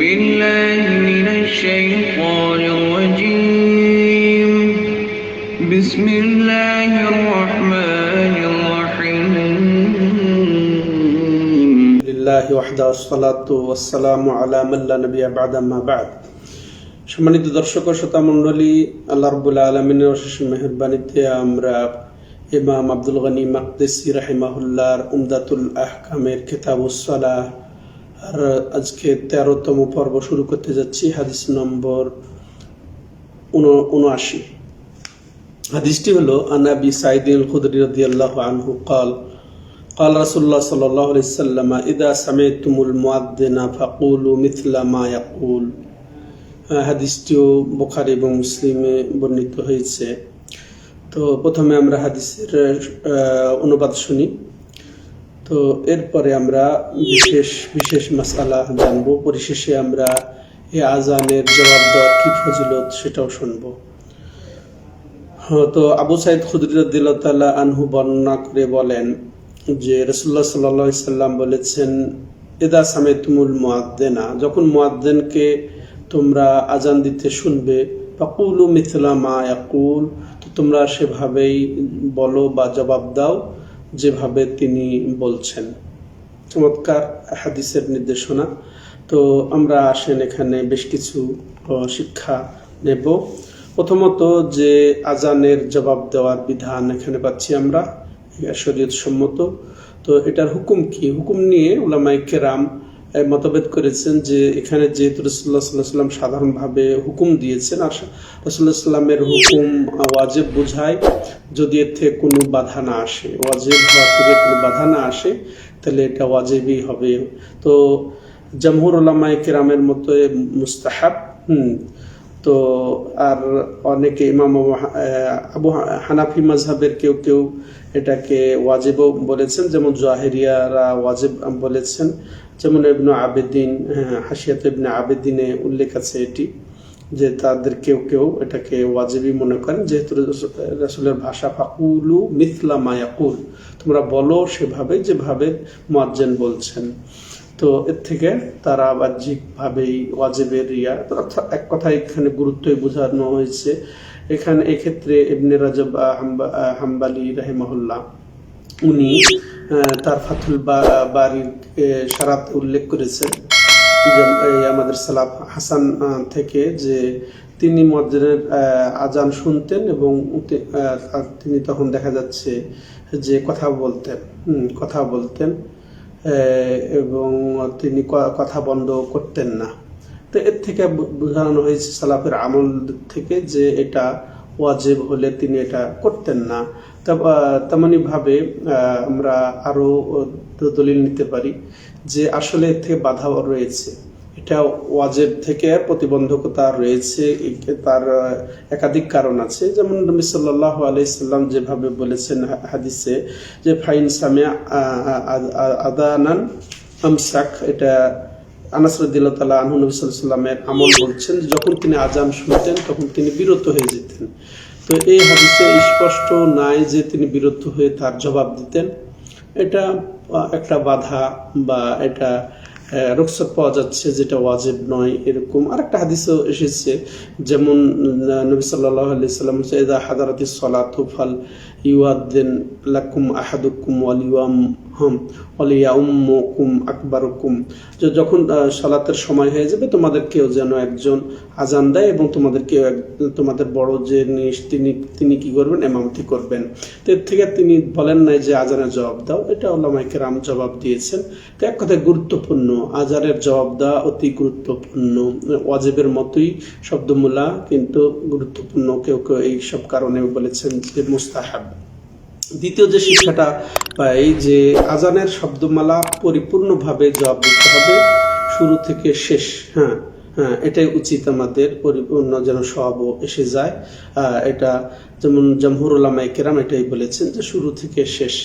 بالله من الشيطان الرجيم بسم الله الرحمن الرحيم লিল্লাহ ওয়াহদা সালাতু ওয়াসসালামু আলা মাল্লা নবিয়া বাদ আম্মা বাদ সম্মানিত দর্শক ও শ্রোতা মণ্ডলী আল্লাহ রবুল্লা আলমিনের অশেষ মেহরবানিতে আমরা ইমাম আব্দুল গনি মাকদেসি রাহিমাহুল্লাহর উমদাতুল আহকামের কিতাবুসলাহ আর আজকে তেরোতম পর্ব শুরু করতে যাচ্ছি হাদিস নম্বর উন- উনআশি হাদিসটি হলো আনাবি সাইদিন খুদরি রাদিয়াল্লাহু আনহু قال قال رسول الله صلى الله عليه وسلم إذا سمعتم المؤذن فقولوا مثل ما يقول আহ, হাদিসটিও বুখারি এবং মুসলিমে বর্ণিত হয়েছে তো প্রথমে আমরা হাদিসের আহ, অনুবাদ শুনি তো এরপরে আমরা বিশেষ বিশেষ মশালা জানব। পরিশেষে আমরা এই আজানের জবাব দেওয়ার কি ফজিলত সেটাও শুনব। তো আবু সাইদ খুদরিদ্দিল্লা আনহু বর্ণনা করে বলেন যে রসুল্লাহ সাল্লা সাল্লাম বলেছেন এদা সামে তুমুল মোয়াদ্দেনা যখন মোয়াদ্দেনকে তোমরা আজান দিতে শুনবে, ফাকুলু মিথলা মা ইয়াকুল তো তোমরা সেভাবেই বলো বা জবাব দাও। যেভাবে তিনি বলছেন। চমৎকার হাদিসের নির্দেশনা। তো আমরা আসেন এখানে বেশ কিছু শিক্ষা নেব। প্রথমত যে আজানের জবাব দেওয়ার বিধান এখানে পাচ্ছি আমরা শরীয়ত সম্মত তো এটার হুকুম কি? হুকুম নিয়ে ওলামাই কেরাম মতভেদ করেছেন যে এখানে যেহেতু রসুল্লাহ সাল্লাহ সাল্লাম সাধারণভাবে হুকুম দিয়েছেন, আর রসুল্লাহ সাল্লামের হুকুম ওয়াজেব বোঝায় যদি এর থেকে কোনো বাধা না আসে। ওয়াজেব হওয়ার থেকে কোনো বাধা না আসে, তাহলে এটা ওয়াজেবই হবে। তো জামহুর ওলামাই কেরামের মতো মুস্তাহাব, হুম তো আর অনেকে ইমাম আবু হানাফি মাজহাবের কেউ কেউ এটাকে ওয়াজিবও বলেছেন যেমন জাহেরিয়ারা ওয়াজেব বলেছেন যেমন ইবনু আবেদিন হ্যাঁ, হাসিয়াত ইবনে আবেদিনে উল্লেখ আছে এটি যে তাদের কেউ কেউ এটাকে ওয়াজিবই মনে করেন যেহেতু রসু- রসুলের ভাষা ফাকুলু মিথলা মায়াকুল তোমরা বলো সেভাবে যেভাবে মুয়াজ্জেন বলছেন। তো এর থেকে তারা বাহ্যিকভাবেই ওয়াজেবের ইয়া অর্থাৎ এক কথায় এখানে গুরুত্বই বোঝানো হয়েছে। এখানে এক্ষেত্রে ইবনে রাজব হাম্বালি রাহিমাহুল্লাহ, উনি তার ফাতুল বাড়ির সারাত উল্লেখ করেছেন। আমাদের সালাফ হাসান থেকে যে তিনি মসজিদের আজান শুনতেন এবং তিনি তখন দেখা যাচ্ছে যে কথা বলতেন কথা বলতেন। এবং তিনি কথা বন্ধ করতেন না। তো এর থেকে বোঝানো হয়েছে সালাফের আমল থেকে যে এটা ওয়াজেব হলে তিনি এটা করতেন না। তা- আহ, তেমনিভাবে আমরা আরও দলিল নিতে পারি যে আসলে এর থেকে বাধা রয়েছে। এটা ওয়াজেব থেকে প্রতিবন্ধকতা রয়েছে তার একাধিক কারণ আছে। যেমন নবী সাল্লাহ আলাইসাল্লাম যেভাবে বলেছেন হাদিসে যে, ফাইন সামিয়া আদানান আমসাক, এটা আনাসরুদ্দিল্লাহ তালা আনহু নবী সাল্লামের আমল বলছেন যখন তিনি আজান শুনতেন, তখন তিনি বিরত হয়ে যেতেন। তো এই হাদিসে স্পষ্ট নাই যে, তিনি বিরত হয়ে তার জবাব দিতেন। এটা একটা বাধা বা এটা আহ, রুখসত পাওয়া যাচ্ছে যেটা ওয়াজেব নয় এরকম আরেকটা হাদিসও এসেছে যেমন নবী সাল্লাহ আলি সাল্লাম এদা হাদারাতি সলাতু ফাল ইউয়াদ্দিন লাকুম আহাদুকুম ওয়ালিয়াম হম। যে যখন সালাতের সময় হয়ে যাবে তোমাদের কেউ যেন একজন আজান দেয় এবং তোমাদের কেউ তোমাদের বড় যে নিস তিনি তিনি কি করবেন? এমামতি করবেন। তো এর থেকে তিনি বলেন নাই যে আজানের জবাব দাও। এটা ওলামাইকে রাম জবাব দিয়েছেন। তো এক কথায় গুরুত্বপূর্ণ, আজানের জবাব দেওয়া অতি গুরুত্বপূর্ণ। ওয়াজেবের মতোই শব্দমূলা, কিন্তু গুরুত্বপূর্ণ কেউ কেউ এই সব কারণে বলেছেন যে মুস্তাহাব। দ্বিতীয় যে শিক্ষাটা পাই যে আজানের শব্দমালা পরিপূর্ণভাবে জবাব দিতে হবে, শুরু থেকে শেষ হ্যাঁ হ্যাঁ এটাই উচিত আমাদের পরিপূর্ণ যেন সব এসে যায়। এটা যেমন জমহুর ওলামাই কেরাম এটাই বলেছেন যে শুরু থেকে শেষ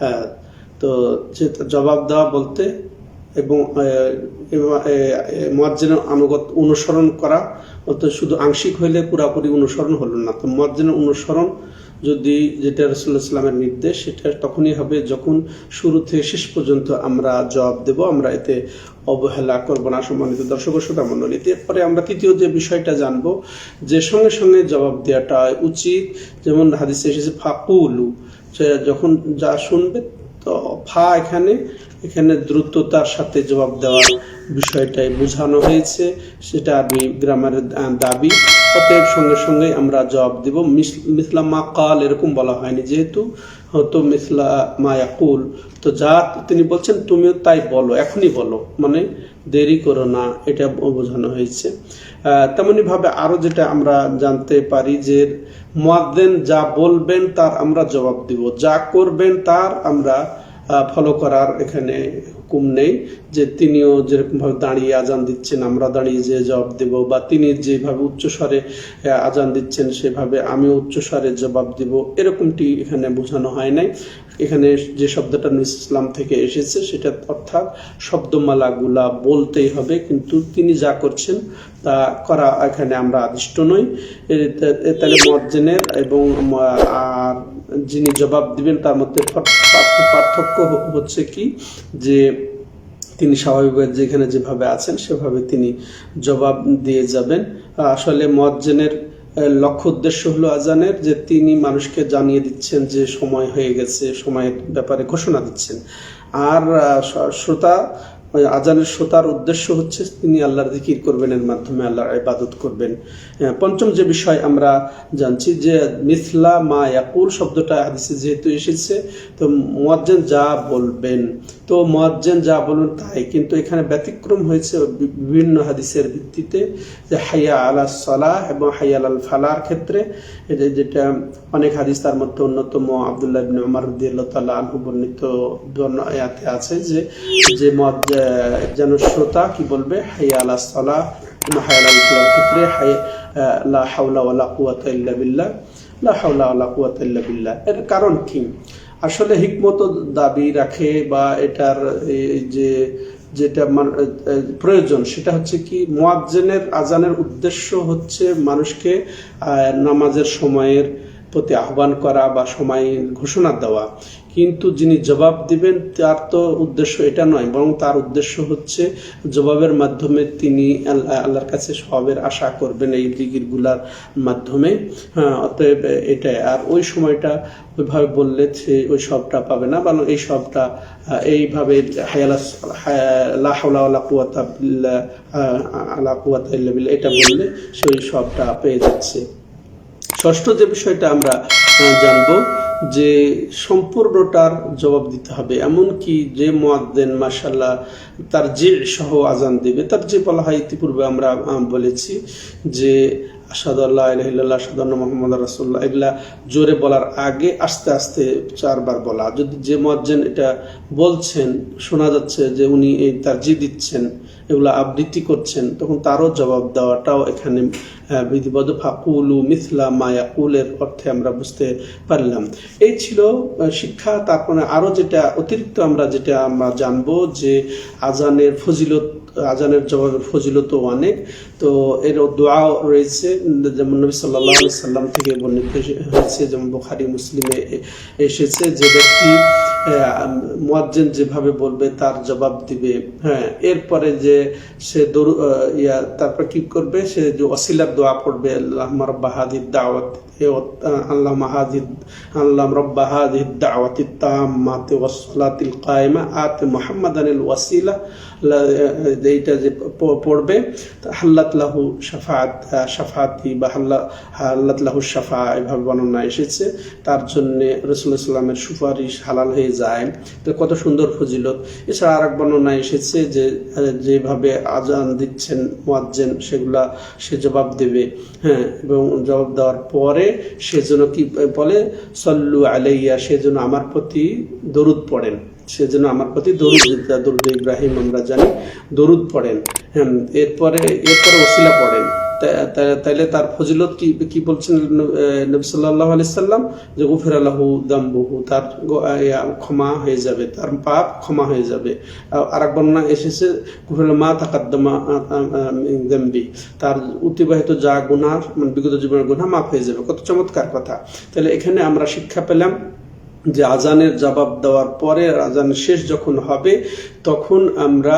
হ্যাঁ তো জবাব দেওয়া বলতে এবং মজ্জেনের আনুগত অনুসরণ করা অত শুধু আংশিক হইলে পুরাপুরি অনুসরণ হলো না, তো মজ্জেনের অনুসরণ যদি যেটা রসুল্লাহ ইসলামের নির্দেশ, সেটা তখনই হবে যখন শুরু থেকে শেষ পর্যন্ত আমরা জবাব দেব, আমরা এতে অবহেলা করব না, সম্মানিত দর্শক শ্রোতা মণ্ডলী এরপরে আমরা তৃতীয় যে বিষয়টা জানব, যে সঙ্গে সঙ্গে জবাব দেওয়াটা উচিত। যেমন হাদিসে এসেছে, ফাকুলু যখন যা শুনবে, তো ফা এখানে এখানে দ্রুততার সাথে জবাব দেওয়ার বিষয়টাই বোঝানো হয়েছে। সেটা আমি গ্রামারের দাবি। অতএব সঙ্গে সঙ্গে আমরা জবাব দিব। মিস- মিসলা মা কাল এরকম বলা হয়নি যেহেতু। হয়তো মিসলা মা ইয়াকুল। তো যা তিনি বলছেন তুমিও তাই বলো এখনই বলো। মানে দেরি করো না এটা বোঝানো হয়েছে। আহ, তেমনি ভাবে আরও যেটা আমরা জানতে পারি যে মুয়াদ্দিন যা বলবেন তার আমরা জবাব দিব। যা করবেন তার আমরা ফলো করার এখানে হুকুম নেই যে তিনিও যেরকমভাবে দাঁড়িয়ে আজান দিচ্ছেন, আমরা দাঁড়িয়ে যে জবাব দেব, বা তিনি যেভাবে উচ্চস্বরে আজান দিচ্ছেন, সেভাবে আমিও উচ্চস্বরে জবাব দিব, এরকমটি এখানে বোঝানো হয় নাই। এখানে যে শব্দটা ইসলাম থেকে এসেছে, সেটা অর্থাৎ শব্দমালাগুলা বলতেই হবে, কিন্তু তিনি যা করছেন তা করা এখানে আমরা আদিষ্ট নই। তাহলে মজ্জেনের এবং যিনি জবাব দিবেন তার মধ্যে পার্থ- পার্থ- পার্থক্য হচ্ছে কি? যে তিনি স্বাভাবিকভাবে যেখানে যেভাবে আছেন, সেভাবে তিনি জবাব দিয়ে যাবেন। আসলে মজ্জেনের লক্ষ্য উদ্দেশ্য হলো আজানের যে তিনি মানুষকে জানিয়ে দিচ্ছেন যে সময় হয়ে গেছে, সময়ের ব্যাপারে ঘোষণা দিচ্ছেন। আর শ্রোতা আজানের শ্রোতার উদ্দেশ্য হচ্ছে তিনি আল্লাহর জিকির করবেন, এর মাধ্যমে আল্লাহর ইবাদত করবেন। পঞ্চম যে বিষয় আমরা জানছি যে মিথলা মা ইয়াকুল শব্দটা হাদিসে যেহেতু এসেছে, তো মুয়াজ্জিন যা বলবেন তো মুয়াজ্জিন যা বলুন তাই। কিন্তু এখানে ব্যতিক্রম হয়েছে বিভিন্ন হাদিসের ভিত্তিতে যে হাইয়া আলা সালাহ এবং হাইয়া আল ফালার ক্ষেত্রে। যেটা অনেক হাদিস তার মধ্যে অন্যতম আব্দুল্লাহ ইবনে উমর রাদিয়াল্লাহু আনহু বর্ণিত বর্ণনাতে আছে যে যে মত যেন শ্রোতা কি বলবে? হাইয়া আলা সালাহ ক্ষেত্রে লা বিল্লাহ। লা বিল্লাহ। এর কারণ কি? আসলে হিকমত দাবি রাখে বা এটার যে, যেটা প্রয়োজন, সেটা হচ্ছে কি মোয়াজ্জেনের আজানের উদ্দেশ্য হচ্ছে মানুষকে নামাজের সময়ের প্রতি আহ্বান করা বা সময় ঘোষণা দেওয়া। কিন্তু যিনি জবাব দিবেন, তার তো উদ্দেশ্য এটা নয়, বরং তার উদ্দেশ্য হচ্ছে জবাবের মাধ্যমে তিনি আল্লাহ আল্লাহর কাছে সবের আশা করবেন এই দিগিরগুলার মাধ্যমে। হ্যাঁ অতএব এটাই। আর ওই সময়টা ওইভাবে বললে সে ওই সবটা পাবে না, বরং এই সবটা এইভাবে হায়ালা হায়া- এটা বললে সে ওই সবটা পেয়ে যাচ্ছে। ষষ্ঠ যে বিষয়টা আমরা জানব যে সম্পূর্ণটার জবাব দিতে হবে। এমনকি যে মোয়াদ্দেন মাসাল্লাহ তার যে সহ আজান দেবে। তার যে বলা হয় ইতিপূর্বে আমরা বলেছি যে আসাদ আল্লাহ ইলাহিল্লাহ আসাদ মোহাম্মদ রাসুল্লাহ এগুলা জোরে বলার আগে আস্তে আস্তে চারবার বলা। যদি যে মজ্জেন এটা বলছেন, শোনা যাচ্ছে যে উনি এই তার জি দিচ্ছেন, এগুলো আবৃত্তি করছেন, তখন তারও জবাব দেওয়াটাও এখানে বিধিবদ্ধ ফাকুলু মিথলা মায়া মায়াকুলের অর্থে আমরা বুঝতে পারলাম। এই ছিল শিক্ষা, তারপরে আরও যেটা অতিরিক্ত আমরা যেটা আমরা জানব যে আজানের ফজিলত, আজানের জবাবের ফজিলত অনেক। তো এর দোয়া রয়েছে, যেমন নবী সাল্লাহ সাল্লাম থেকে বর্ণিত হয়েছে, যেমন বোখারি, মুসলিমে এসেছে যে ব্যক্তি মোয়াজ্জেন যেভাবে বলবে তার জবাব দিবে। হ্যাঁ এরপরে যে সে দরু ইয়া, তারপর কি করবে? সে যে অসিলার দোয়া পড়বে আল্লাহ রব্বা হাদিদ দাওয়াত আল্লাহ মাহাজিদ আল্লাহ রব্বা হাদিদ দাওয়াত তাম্মাতে ওয়াসসালাতিল কায়েমা আতে আনিল ওয়াসিলা এইটা যে পড়বে হাল্লাত লাহু শাফাত শাফাতি বা হাল্লা, হাল্লাত লাহু শাফা এভাবে বর্ণনা এসেছে। তার জন্য রসুল্লাহ সাল্লামের সুপারিশ হালাল হয়ে যায়। তো কত সুন্দর ফজিলত। এছাড়া আর এক বর্ণনা এসেছে যে যেভাবে আজান দিচ্ছেন মোয়াজ্জেন, সেগুলা সে জবাব দেবে। হ্যাঁ এবং জবাব দেওয়ার পরে সে যেন কি বলে, সল্লু আলাইয়া সে যেন আমার প্রতি দরুদ পড়েন। সেজন্য আমার প্রতি দরুদ দরুদ ইব্রাহিম আমরা জানি, দরুদ পড়েন। হ্যাঁ এরপরে এরপরে ওসিলা পড়েন। তাইলে তার ফজিলত কি কি বলছেন নবী আলাইহি সাল্লাম? যে গুফির আল্লাহু দাম্বুহু, তার ক্ষমা হয়ে যাবে, তার পাপ ক্ষমা হয়ে যাবে। আর এক বর্ণনা এসেছে, গুফির মা তাকাদ্দামা দাম্বি। তার অতিবাহিত যা গুনার মানে বিগত জীবনের গুনাহ মাফ হয়ে যাবে। কত চমৎকার কথা। তাহলে এখানে আমরা শিক্ষা পেলাম যে আজানের জবাব দেওয়ার পরে আজান শেষ যখন হবে তখন আমরা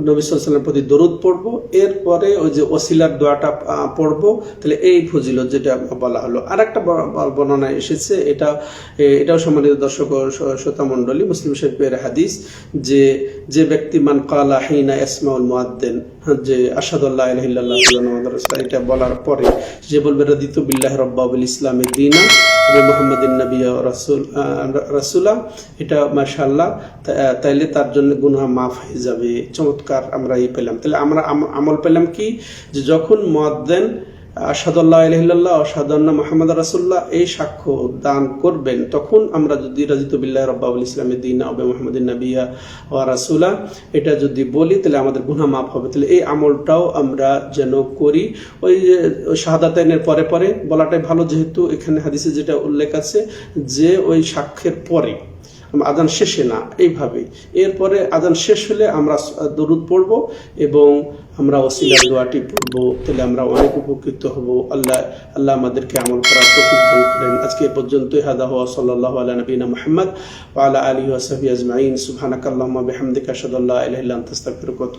নবী সাল্লামের প্রতি দরুদ পড়ব এরপরে ওই যে ওসিলার দোয়াটা পড়ব তাহলে এই ফজিলত যেটা বলা হলো আর একটা বর্ণনা এসেছে এটা এটাও সম্মানিত দর্শক ও শ- শ্রোতা মণ্ডলী মুসলিম শরীফের হাদিস যে যে ব্যক্তি মান কালা হিনা ইসমাউল মুয়াদ্দিন যে আসাদুল্লাহ এটা বলার পরে যে বলবে রদিত বিল্লাহ রব্বাবুল ইসলামের দিনা মোহাম্মদিন নবী রাসুল রাসুলা এটা মাশাল্লাহ তাইলে তার জন্য গুনাহ মাফ হয়ে যাবে। চমৎকার আমরা পেলাম। তাহলে আমরা আম- আমল পেলাম কি? যে যখন মদ দেন আসাদুল্লাহ ইলাহিল্লাহ আসাদুল্লাহ মোহাম্মদ রাসুল্লাহ এই সাক্ষ্য দান করবেন, তখন আমরা যদি রাজিত বিল্লাহ রব্বাবুল ইসলামের দিন আবে মোহাম্মদিন নবিয়া ও রাসুলা, এটা যদি বলি, তাহলে আমাদের গুনাহ মাফ হবে। তাহলে এই আমলটাও আমরা যেন করি। ওই শাহাদাতাইনের পরে পরে বলাটাই ভালো, যেহেতু এখানে হাদিসে যেটা উল্লেখ আছে, যে ওই সাক্ষ্যের পরে আদান শেষে না এইভাবে এরপরে আদান শেষ হলে আমরা দরুদ পড়ব এবং আমরা ওসিলার দোয়াটি পড়ব। তাহলে আমরা অনেক উপকৃত হব। আল্লাহ আল্লাহ আমাদেরকে আমল করার তৌফিক করেন। আজকে পর্যন্ত হাদা হওয়া সাল্লাহ আল্লাহ নবীন মোহাম্মদ আল্লাহ আলী আলিহি ওয়া সাহবিহি আজমাইন। সুবহানাকাল্লাহুম্মা বিহামদিকা আশহাদু আল্লা ইলাহা ইল্লা আনতা আস্তাগফিরুকা ওয়া